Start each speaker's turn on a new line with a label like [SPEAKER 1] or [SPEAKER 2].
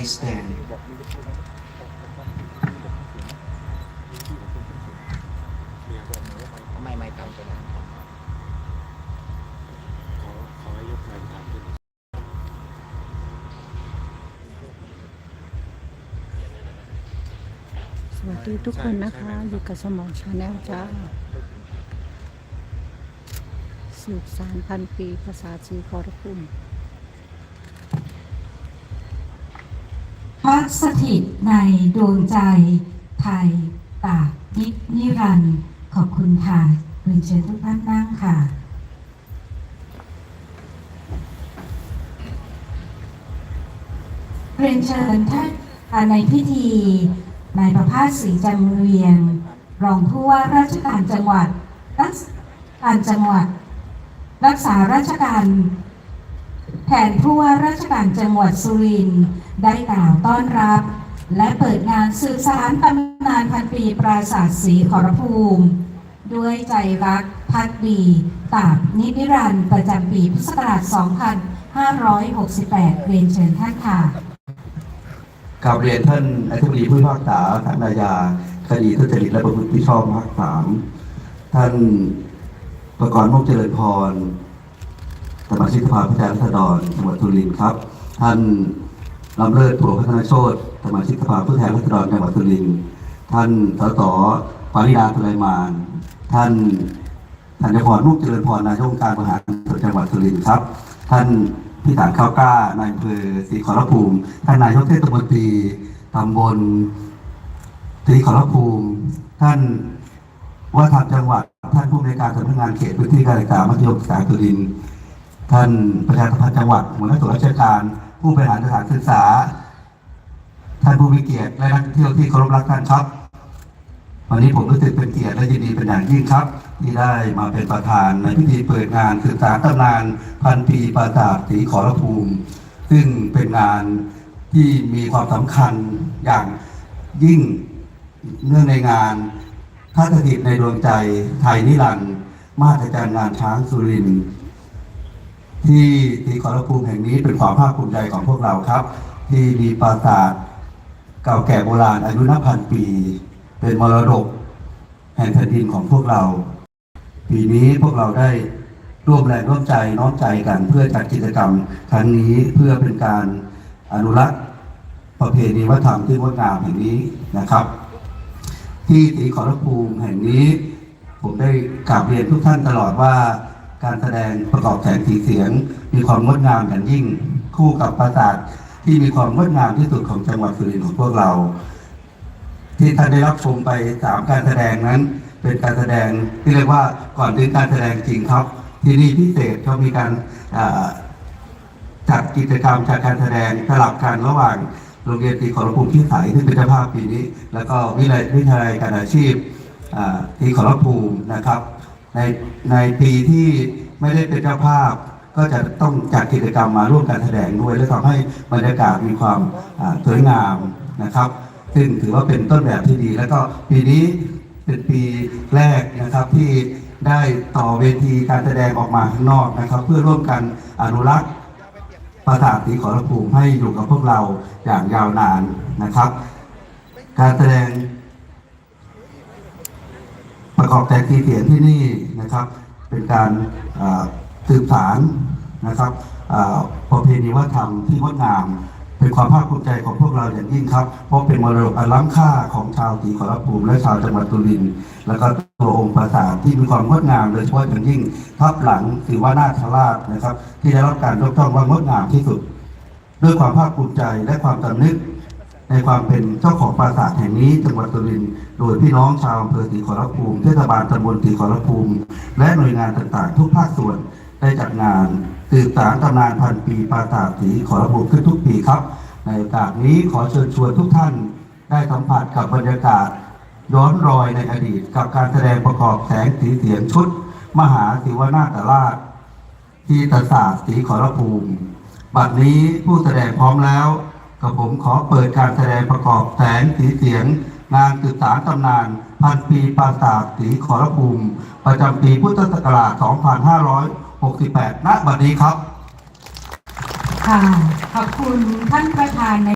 [SPEAKER 1] Please stand.
[SPEAKER 2] ไม่ไม่ทำ
[SPEAKER 3] กรายการขึ้น
[SPEAKER 4] สวัสดีทุกคนนะคะ อยู่กับสมองชาแนลจ้า สืบสารพันปีภาษาจีคอรพุ่ม
[SPEAKER 5] พักสถิตในดวงใจไทยตาบนิจนิรันต์ขอบคุณค่ะเรียนเชิญทุกท่านนั่งค่ะ เรียนเชิญท่านในพิธีนายประภาสศรีจันเวียง รองผู้ว่าราชการจังหวัดรักษาการจังหวัด รักษาราชการ แทนผู้ว่าราชการจังหวัดสุรินทร์ได้กล่าวต้อนรับ และเปิดงานสืบสารตำนานพันปีปราสาทศรีขอรภูมิ ด้วยใจรักพักดีตาบนิจนิรันประจำปีพุทธศักราช 2568 เรียนเชิญท่านค่ะ
[SPEAKER 6] กราบเรียนท่านอธิบดีผู้พิพากษาทานนายาคดีทุจริตและประพฤติมิชอบภาคสามท่านประกรณ์มุกเจริญพร สมาชิกสภาผู้แทนราษฎรจังหวัดสุรินทร์ครับ ท่านลำเลิศผัวพัฒนาโชตสมาชิกสภาผู้แทนราษฎรจังหวัดสุรินทร์ท่านสสปาริดาสุไลมานท่านธัญพรมุกเจริญพรนายกองค์การบริหารส่วนจังหวัดสุรินทร์ครับ ท่านพิสารข้าวกล้านายอำเภอศรีขอรภูมิ ท่านนายกเทศมนตรีตำบลศรีขอรภูมิ ท่านว่าทางจังหวัด ท่านผู้อำนการสำนักงานเขตพื้นที่การศึกษามัธยมศึกษาสุรินทร์ ท่านประชาสัมพันธ์จังหวัดหัวหน้าส่วนราชการ ผู้บริหารสถานศึกษา ท่านผู้มีเกียรติและนักท่องเที่ยวที่เคารพรักท่านครับ วันนี้ผมรู้สึกเป็นเกียรติและยินดีเป็นอย่างยิ่งครับ ที่ได้มาเป็นประธานในพิธีเปิดงานสืบสาตำนานพันปีปราสาทศรีขอรภูมิ ซึ่งเป็นงานที่มีความสำคัญอย่างยิ่งเนื่องในงานพระสถิตในดวงใจไทยนิรันดร์มาตรการงานช้างสุรินทร์ ที่ศรีขอรภูมิแห่งนี้เป็นความภาคภูมิใจของพวกเราครับ ที่มีปราสาทเก่าแก่โบราณอายุนับพันปี เป็นมรดกแห่งแผ่นดินของพวกเรา ปีนี้พวกเราได้ร่วมแรงร่วมใจน้อมใจกัน เพื่อจัดกิจกรรมครั้งนี้เพื่อเป็นการอนุรักษ์ประเพณีวัฒนธรรมที่งดงามแห่งนี้นะครับ ที่ศรีขอรภูมิแห่งนี้ ผมได้กราบเรียนทุกท่านตลอดว่า การแสดงประกอบแสงสีเสียง มีความงดงามอย่างยิ่งคู่กับปราสาทที่มีความงดงามที่สุดของจังหวัดสุรินทร์ของพวกเรา ที่ท่านได้รับชมไปสามการแสดงนั้น เป็นการแสดงที่เรียกว่าก่อนถึงการแสดงจริงครับ ที่นี่พิเศษเขามีการจัดกิจกรรมจัดการแสดงสลับกันระหว่างโรงเรียนตีขอรภูมิที่ใสซึ่เป็นเจ้าภาพปีนี้ แล้วก็วิทยาลัยการอาชีพอ่าตีขอรภูมินะครับ ในในปีที่ไม่ได้เป็นเจ้าภาพ ก็จะต้องจัดกิจกรรมมาร่วมการแสดงด้วย และทำให้บรรยากาศมีความสวยงามนะครับ ซึ่งถือว่าเป็นต้นแบบที่ดี แล้วก็ปีนี้เป็นปีแรกนะครับที่ได้ต่อเวทีการแสดงออกมาข้างนอกนะครับ เพื่อร่วมกันอนุรักษ์ปราสาทสีขอรภูมิให้อยู่กับพวกเราอย่างยาวนานนะครับ การแสดง ประกอบแต่งสีเสียงที่นี่นะครับ เป็นการสืบสารนะครับประเพณีวัฒนธรรมที่งดงาม เป็นความภาคภูมิใจของพวกเราอย่างยิ่งครับ เพราะเป็นมรดกอันล้ำค่าของชาวศรีขอรภูมิและชาวจังหวัดสุรินแล้วก็ตัวองค์ปราสาทที่มีความงดงามโดยเฉพาะอย่างยิ่งทับหลังศิวนาถราชนะครับ ที่ได้รับการยกย่องว่างดงามที่สุด ด้วยความภาคภูมิใจและความสำนึก ในความเป็นเจ้าของปราสาทแห่งนี้จังหวัดสุรินทร์โดยพี่น้องชาวอำเภอศรีขอรภูมิเทศบาลตำบลศรีขอรภูมิ และหน่วยงานต่างๆ ทุกภาคส่วนได้จัดงานสืบสารตำนานพันปีปราสาทศรีขอรภูมิขึ้นทุกปีครับ ในโอกาสนี้ขอเชิญชวนทุกท่าน ได้สัมผัสกับบรรยากาศ ย้อนรอยในอดีต กับการแสดงประกอบแสงสีเสียงชุด มหาศิวนาถราชที่ตศาสตร์ศรีขอรภูมิ บัดนี้ผู้แสดงพร้อมแล้ว กับผมขอเปิดการแสดงประกอบแสงสีเสียง งานสืบสารตำนาน พันปีปราสาทสีขอรภูมิ ประจำปีพุทธศักราช 2568 ณ บัดนี้ครับ
[SPEAKER 5] ค่ะ ขอบคุณท่านประธานใน